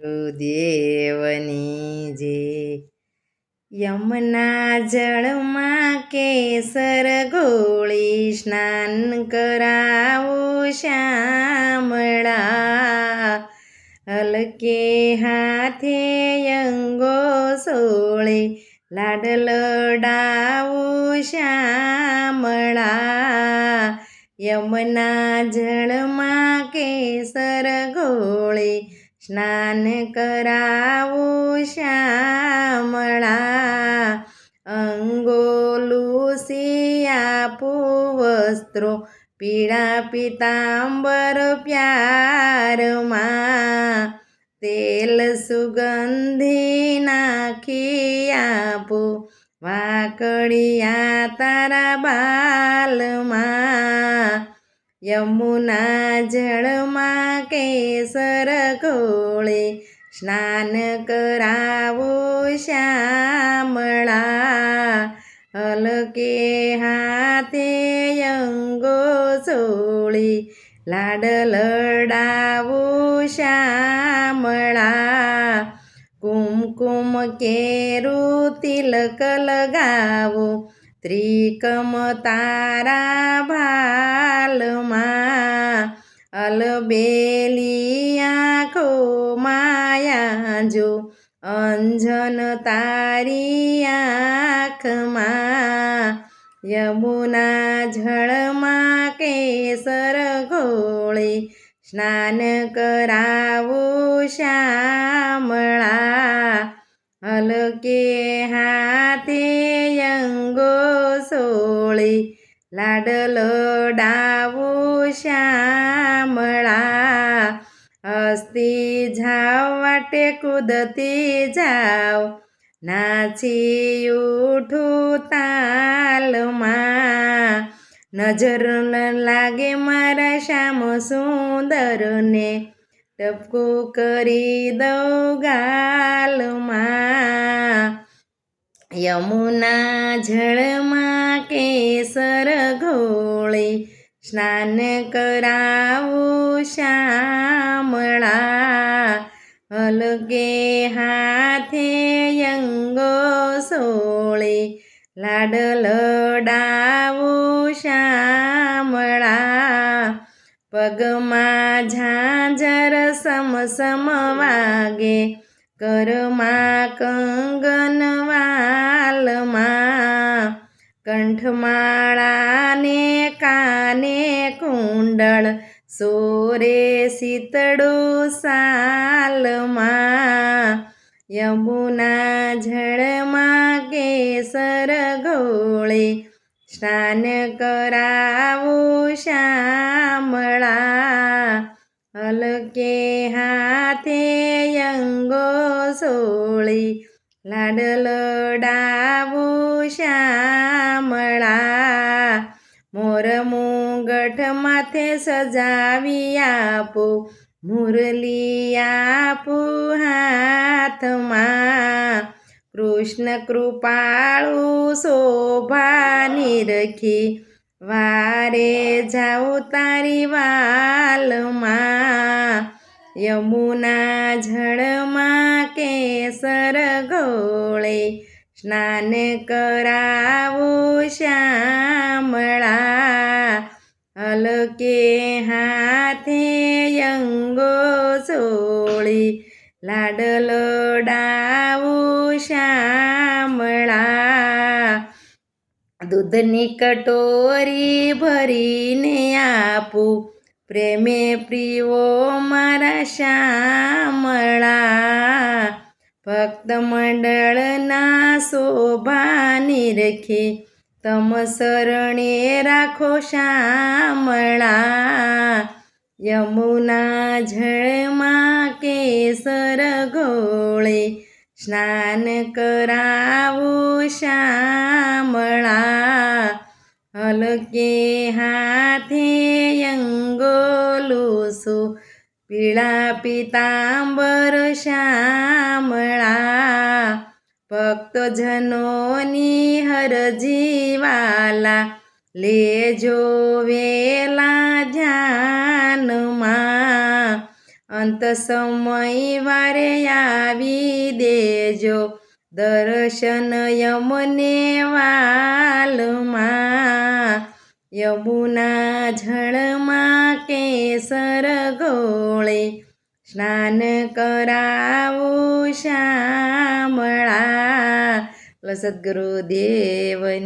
ગુરુદેવની જે યમના જળમાં કેસર ગોળી સ્નાન કરાવો શ્યામળા. હલકે હાથે અંગો સોળે લાડલડાવો લડાવું શ્યામળા. યમના જળમાં કેસર ગોળી સ્નાન કરાવો શ્યામળા અંગોલુસી આપું વસ્ત્રો પીળા પિતાંબર પ્યારમાં, તેલ સુગંધી નાખી આપો, વાકડિયા તારા બાલમાં. યમુના જળમાં કેસર ઘોળે સ્નાન કરાવો શ્યામળા. હલકે હાથે અંગો સોળી, લાડ લડાવો શ્યામળા. કુમકુમ કેરું તિલક લગાવું ત્રિકમ તારા ભાલમાં, અલબેલી આંખો માયા જો અંજન તારી આંખમાં, યમુના જળમાં કેસર ગોળે સ્નાન કરાવો શ્યામળા, હલકે હાથે સોળે લાડલ ડાવો શ્યામળા. હસતી જાવ, વાટે કૂદતી જાવ. નાચી ઉઠું તાલમાં. નજર ન લાગે મારા શ્યામ સુંદરને. ટપકું કરી દઉં ગાલમાં. યમુના જળમાં કેસર ઘોળે સ્નાન કરાવો શ્યામળા. હલકે હાથે અંગો સોળે, લાડ લડાવો શ્યામળા. પગમાં ઝાંઝર સમસમ વાગે કરમાં કંગન વાલમાં, કંઠમાળાને કાને કુંડળ સોરે શીતળો સાલમાં. યમુના જળમાં કેસર ગોળે સ્નાન કરાવો શ્યામળા. હલકે હાથે સોળી લાડ લડાવું શ્યામળા મોર મુગઠ માથે સજાવી આપો મુરલી આપું હાથમાં કૃષ્ણ કૃપાળુ શોભાની રખી વારે જાઉં તારી વાલમાં યમુના જળમાં કેસર ગોળે સ્નાન કરાવો શ્યામળા. હલકે હાથે અંગો સોળી. લાડલો ડાવો શ્યામળા. દૂધની કટોરી ભરીને આપું. પ્રેમે પ્રિયો મારા શ્યામળા ભક્ત મંડળના શોભા રખે તમ શરણે રાખો શ્યામળા યમુના જળમાં કેસર ગોળે સ્નાન કરાવો શ્યામળા હલકે હાથે અંગોલુસુ પીળા પિતાંબર શ્યામળા ભક્તજનોની હરજીવાલા. લેજો વેલા ધ્યાનમાં. અંત સમય વારે આવી દેજો. દર્શન યમને વાલમાં. યમુના જળમાં કેસર ગોળે સ્નાન કરાવો શ્યામળા. સદગુરુદેવની